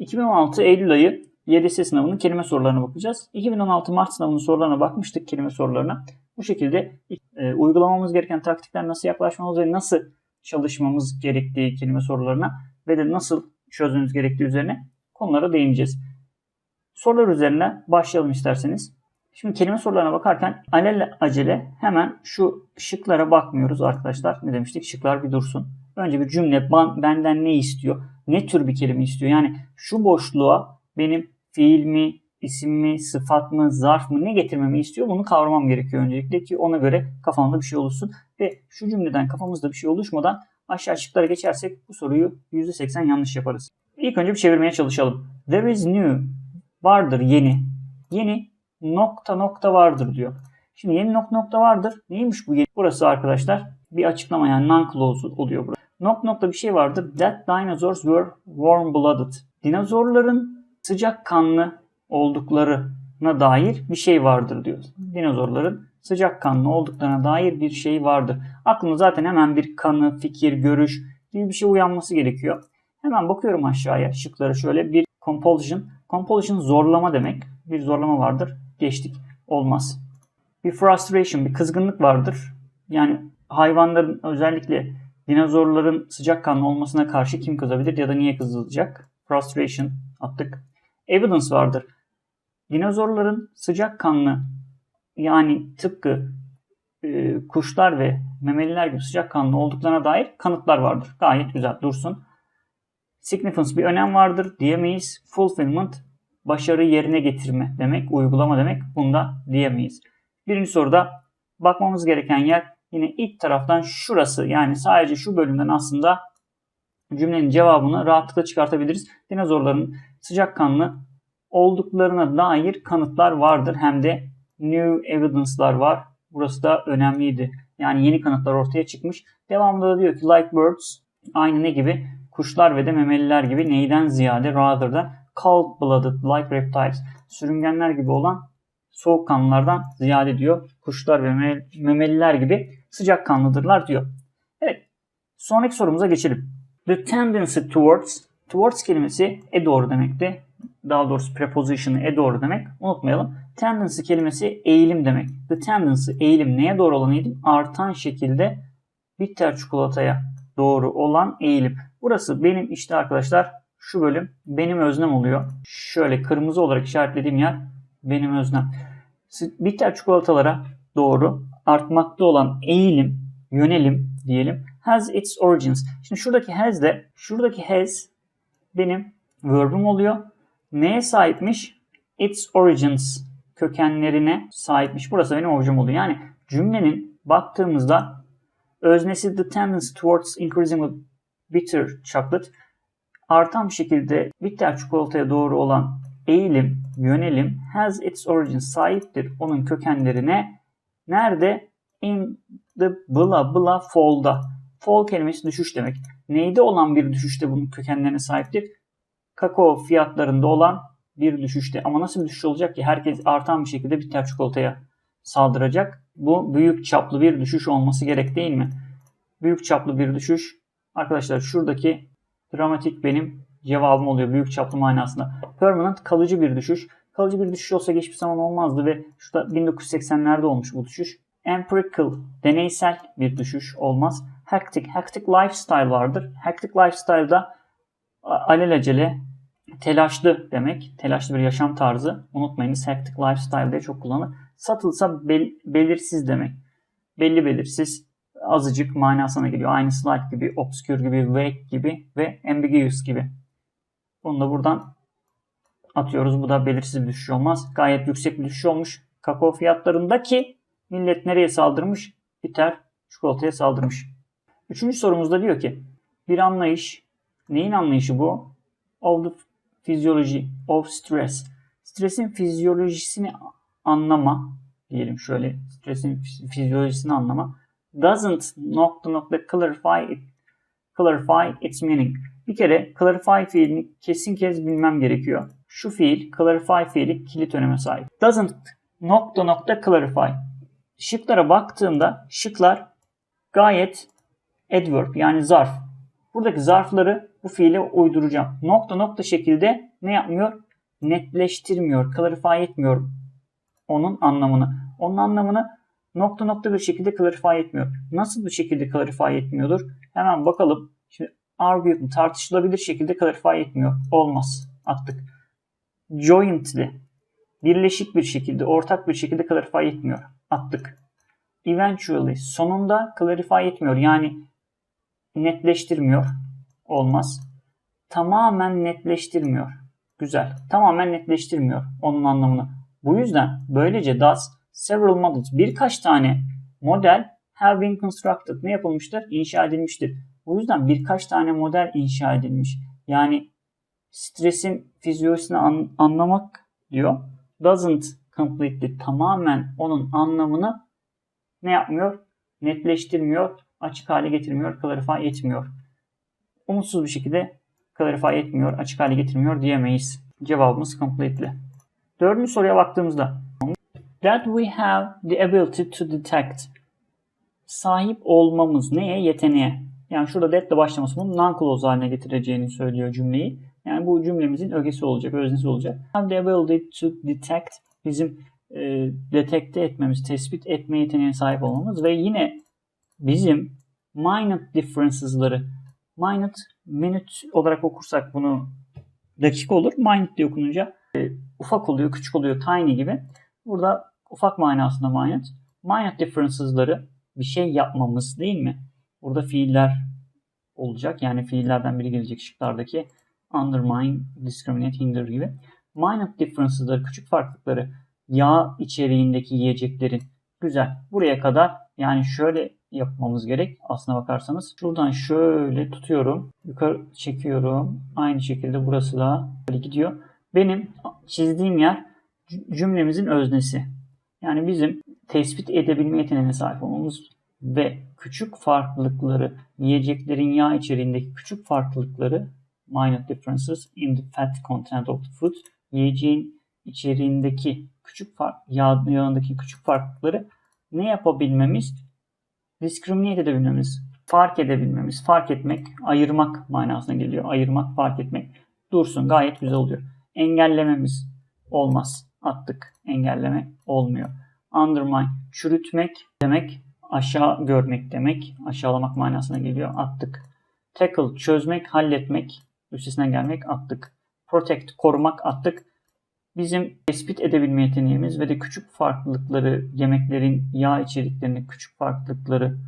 2016 Eylül ayı YDS sınavının kelime sorularına bakacağız. 2016 Mart sınavının sorularına bakmıştık kelime sorularına. Bu şekilde e, uygulamamız gereken taktikler nasıl yaklaşmamız ve nasıl çalışmamız gerektiği kelime sorularına ve de nasıl çözmemiz gerektiği üzerine konulara değineceğiz. Sorular üzerine başlayalım isterseniz. Şimdi kelime sorularına bakarken alel acele hemen şu şıklara bakmıyoruz arkadaşlar. Ne demiştik? Şıklar bir dursun. Önce bir cümle benden ne istiyor? Ne tür bir kelime istiyor? Yani şu boşluğa benim fiil mi, isim mi, sıfat mı, zarf mı ne getirmemi istiyor? Bunu kavramam gerekiyor öncelikle ki ona göre kafamda bir şey oluşsun. Ve şu cümleden kafamızda bir şey oluşmadan aşağı şıklara geçersek bu soruyu %80 yanlış yaparız. İlk önce bir çevirmeye çalışalım. There is new. Vardır yeni. Yeni nokta nokta vardır diyor. Şimdi yeni nokta nokta vardır. Neymiş bu yeni? Burası arkadaşlar bir açıklama yani non-clause oluyor burası. Nokta nokta bir şey vardır. That dinosaurs were warm blooded. Dinozorların sıcak kanlı olduklarına dair bir şey vardır diyor. Dinozorların sıcak kanlı olduklarına dair bir şey vardır. Aklına zaten hemen bir kanı, fikir, görüş gibi bir şey uyanması gerekiyor. Hemen bakıyorum aşağıya şıklara şöyle bir compulsion. Compulsion zorlama demek. Bir zorlama vardır. Geçtik. Olmaz. Bir frustration, bir kızgınlık vardır. Yani hayvanların özellikle dinozorların sıcakkanlı olmasına karşı kim kızabilir ya da niye kızılacak? Frustration attık. Evidence vardır. Dinozorların sıcakkanlı yani tıpkı e, kuşlar ve memeliler gibi sıcakkanlı olduklarına dair kanıtlar vardır. Gayet güzel dursun. Significance bir önem vardır diyemeyiz. Fulfillment başarı yerine getirme demek, uygulama demek. Bunda diyemeyiz. Birinci soruda bakmamız gereken yer yine ilk taraftan şurası. Yani sadece şu bölümden aslında cümlenin cevabını rahatlıkla çıkartabiliriz. Dinozorların sıcakkanlı olduklarına dair kanıtlar vardır. Hem de new evidence'lar var. Burası da önemliydi. Yani yeni kanıtlar ortaya çıkmış. Devamında da diyor ki like birds aynı ne gibi? Kuşlar ve de memeliler gibi neyden ziyade rather than cold-blooded like reptiles. Sürüngenler gibi olan soğukkanlılardan ziyade diyor. Kuşlar ve memeliler gibi sıcakkanlıdırlar diyor. Evet. Sonraki sorumuza geçelim. The tendency towards towards kelimesi e doğru demekti. Daha doğrusu preposition'ı e doğru demek. Unutmayalım. Tendency kelimesi eğilim demek. The tendency eğilim neye doğru olan eğilim? Artan şekilde bitter çikolataya doğru olan eğilim. Burası benim işte arkadaşlar şu bölüm benim öznem oluyor. Şöyle kırmızı olarak işaretlediğim yer benim öznem. Bitter çikolatalara doğru artmakta olan eğilim, yönelim diyelim has its origins. Şimdi şuradaki has de şuradaki has benim verb'üm oluyor. Neye sahipmiş? Its origins kökenlerine sahipmiş. Burası benim objem oluyor. Yani cümlenin baktığımızda öznesi the tendency towards increasing bitter chocolate artan bir şekilde bitter çikolataya doğru olan eğilim, yönelim has its origins sahiptir. Onun kökenlerine nerede? In the blah blah fall'da. Fall kelimesi düşüş demek. Neyde olan bir düşüşte bunun kökenlerine sahiptir? Kakao fiyatlarında olan bir düşüşte. Ama nasıl bir düşüş olacak ki? Herkes artan bir şekilde bitter çikolataya saldıracak. Bu büyük çaplı bir düşüş olması gerek değil mi? Büyük çaplı bir düşüş. Arkadaşlar şuradaki dramatik benim cevabım oluyor büyük çaplı manasında. Permanent kalıcı bir düşüş. Kalıcı bir düşüş olsa geçmiş zaman olmazdı ve şurada 1980'lerde olmuş bu düşüş. Empirical, deneysel bir düşüş olmaz. Hectic, hectic lifestyle vardır. Hectic lifestyle'da alelacele, telaşlı demek. Telaşlı bir yaşam tarzı. Unutmayınız hectic lifestyle diye çok kullanılır. Satılsa bel, belirsiz demek. Belli belirsiz azıcık manasına geliyor. Aynı slide gibi, obscure gibi, vague gibi ve ambiguous gibi. Bunu da buradan atıyoruz. Bu da belirsiz bir düşüş olmaz. Gayet yüksek bir düşüş olmuş. Kakao fiyatlarındaki millet nereye saldırmış? Biter çikolataya saldırmış. Üçüncü sorumuzda diyor ki bir anlayış. Neyin anlayışı bu? Of the physiology of stress. Stresin fizyolojisini anlama diyelim şöyle. Stresin fizyolojisini anlama. Doesn't nokta nokta clarify it, clarify its meaning. Bir kere clarify fiilini kesin kez bilmem gerekiyor. Şu fiil clarify fiili kilit öneme sahip. Doesn't nokta nokta clarify. Şıklara baktığımda şıklar gayet adverb yani zarf. Buradaki zarfları bu fiile uyduracağım. Nokta nokta şekilde ne yapmıyor? Netleştirmiyor, clarify etmiyor onun anlamını. Onun anlamını nokta nokta bir şekilde clarify etmiyor. Nasıl bir şekilde clarify etmiyordur? Hemen bakalım. Şimdi arguably tartışılabilir şekilde clarify etmiyor. Olmaz. Attık. Jointly birleşik bir şekilde, ortak bir şekilde clarify etmiyor. Attık. Eventually sonunda clarify etmiyor. Yani netleştirmiyor. Olmaz. Tamamen netleştirmiyor. Güzel. Tamamen netleştirmiyor onun anlamını. Bu yüzden böylece does several models birkaç tane model have been constructed ne yapılmıştır? İnşa edilmiştir. Bu yüzden birkaç tane model inşa edilmiş. Yani stresin fizyolojisini an- anlamak diyor. Doesn't completely tamamen onun anlamını ne yapmıyor? Netleştirmiyor, açık hale getirmiyor, clarify etmiyor. Umutsuz bir şekilde clarify etmiyor, açık hale getirmiyor diyemeyiz. Cevabımız completely. Dördüncü soruya baktığımızda that we have the ability to detect sahip olmamız neye? Yeteneğe. Yani şurada ile başlaması bunu non-clause haline getireceğini söylüyor cümleyi. Yani bu cümlemizin ögesi olacak, öznesi olacak. Have the ability to detect bizim e, detekte etmemiz, tespit etme yeteneğine sahip olmamız ve yine bizim minute differences'ları minute, minute olarak okursak bunu dakika olur. Minute diye okununca e, ufak oluyor, küçük oluyor, tiny gibi. Burada ufak manasında minute. Minute differences'ları bir şey yapmamız değil mi? Burada fiiller olacak. Yani fiillerden biri gelecek şıklardaki undermine, discriminate, hinder gibi. Minute differences'ları, küçük farklılıkları, yağ içeriğindeki yiyeceklerin güzel. Buraya kadar yani şöyle yapmamız gerek. Aslına bakarsanız şuradan şöyle tutuyorum. Yukarı çekiyorum. Aynı şekilde burası da böyle gidiyor. Benim çizdiğim yer cümlemizin öznesi. Yani bizim tespit edebilme yeteneğine sahip olmamız ve küçük farklılıkları, yiyeceklerin yağ içeriğindeki küçük farklılıkları minor differences in the fat content of the food yiyeceğin içeriğindeki küçük fark, yağ, yağındaki küçük farklılıkları ne yapabilmemiz? Discriminate edebilmemiz, fark edebilmemiz, fark etmek, ayırmak manasına geliyor. Ayırmak, fark etmek. Dursun gayet güzel oluyor. Engellememiz olmaz. Attık. Engelleme olmuyor. Undermine, çürütmek demek, aşağı görmek demek, aşağılamak manasına geliyor. Attık. Tackle, çözmek, halletmek, üstesinden gelmek attık. Protect, korumak attık. Bizim tespit edebilme yeteneğimiz ve de küçük farklılıkları, yemeklerin yağ içeriklerinde küçük farklılıkları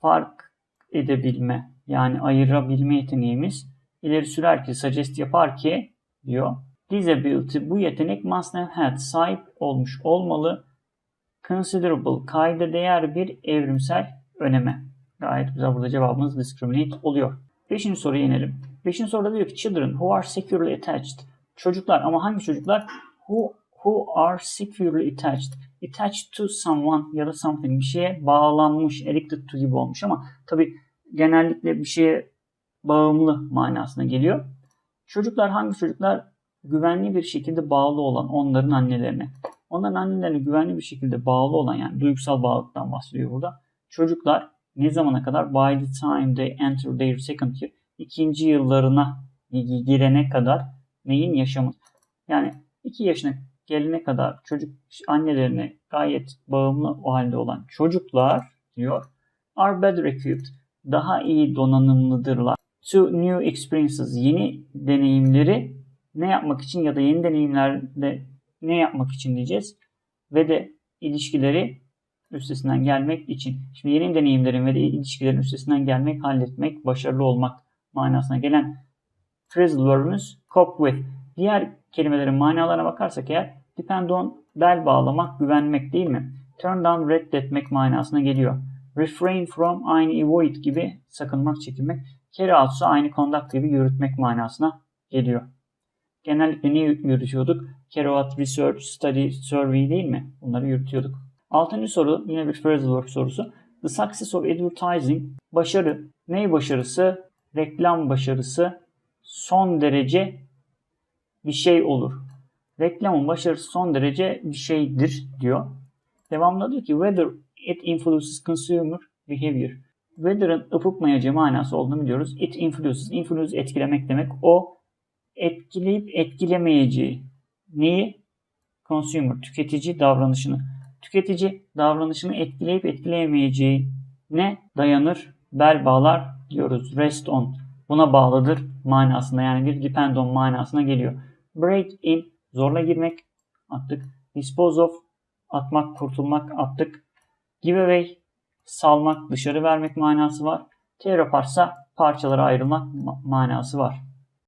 fark edebilme, yani ayırabilme yeteneğimiz ileri sürer ki, suggest yapar ki diyor. Disability, bu yetenek must have had, sahip olmuş olmalı. Considerable, kayda değer bir evrimsel öneme. Gayet güzel burada cevabımız discriminate oluyor. Beşinci soruya inelim. Beşinci soruda diyor ki children who are securely attached. Çocuklar ama hangi çocuklar? Who, who are securely attached. Attached to someone ya da something bir şeye bağlanmış, addicted to gibi olmuş ama tabi genellikle bir şeye bağımlı manasına geliyor. Çocuklar hangi çocuklar? Güvenli bir şekilde bağlı olan onların annelerine. Onların annelerine güvenli bir şekilde bağlı olan yani duygusal bağlılıktan bahsediyor burada. Çocuklar ne zamana kadar? By the time they enter their second year. ikinci yıllarına girene kadar neyin yaşamı? Yani iki yaşına gelene kadar çocuk annelerine gayet bağımlı o halde olan çocuklar diyor are better equipped. Daha iyi donanımlıdırlar. To new experiences. Yeni deneyimleri ne yapmak için ya da yeni deneyimlerde ne yapmak için diyeceğiz. Ve de ilişkileri üstesinden gelmek için. Şimdi yeni deneyimlerin ve de ilişkilerin üstesinden gelmek, halletmek, başarılı olmak manasına gelen phrasal verb'ümüz cope with. Diğer kelimelerin manalarına bakarsak eğer depend on bel bağlamak, güvenmek değil mi? Turn down reddetmek manasına geliyor. Refrain from aynı avoid gibi sakınmak, çekinmek. Carry out aynı conduct gibi yürütmek manasına geliyor. Genellikle ne yürütüyorduk? Out research, study, survey değil mi? Bunları yürütüyorduk. Altıncı soru yine bir phrasal verb sorusu. The success of advertising başarı. Ney başarısı? Reklam başarısı son derece bir şey olur. Reklamın başarısı son derece bir şeydir diyor. Devamında diyor ki whether it influences consumer behavior. Whether'ın ıpıp mayacağı manası olduğunu biliyoruz. It influences. Influence etkilemek demek. O etkileyip etkilemeyeceği neyi? Consumer, tüketici davranışını. Tüketici davranışını etkileyip etkileyemeyeceği ne dayanır? Bel bağlar diyoruz. Rest on. Buna bağlıdır manasında yani bir depend on manasına geliyor. Break in zorla girmek attık. Dispose of atmak, kurtulmak attık. Give away salmak, dışarı vermek manası var. Tear apartsa parçalara ayrılmak ma- manası var.